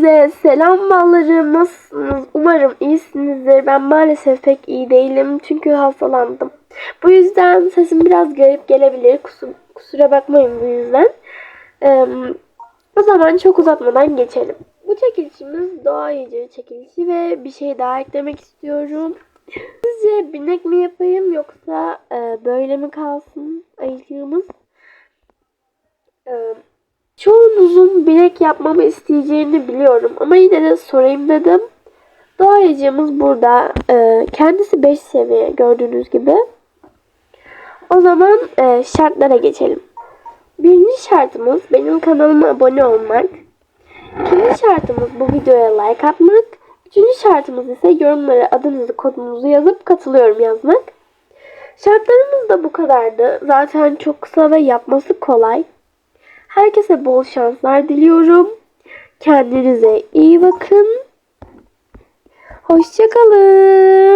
Hepinize selam ballarım. Nasılsınız? Umarım iyisinizdir. Ben maalesef pek iyi değilim çünkü hastalandım. Bu yüzden sesim biraz garip gelebilir. Kusur, kusura bakmayın bu yüzden. Ee, o zaman çok uzatmadan geçelim. Bu çekilişimiz doğa yiyeceği çekilişi ve bir şey daha eklemek istiyorum. Sizce binek mi yapayım yoksa e, böyle mi kalsın ayıcığımız? Ee, çoğunuzun binek yapmamı isteyeceğini biliyorum ama yine de sorayım dedim. Doğayıcımız burada. Ee, kendisi 5 seviye gördüğünüz gibi. O zaman e, şartlara geçelim. Birinci şartımız benim kanalıma abone olmak. İkinci şartımız bu videoya like atmak. Üçüncü şartımız ise yorumlara adınızı kodunuzu yazıp katılıyorum yazmak. Şartlarımız da bu kadardı. Zaten çok kısa ve yapması kolay. Herkese bol şanslar diliyorum. Kendinize iyi bakın. Hoşçakalın.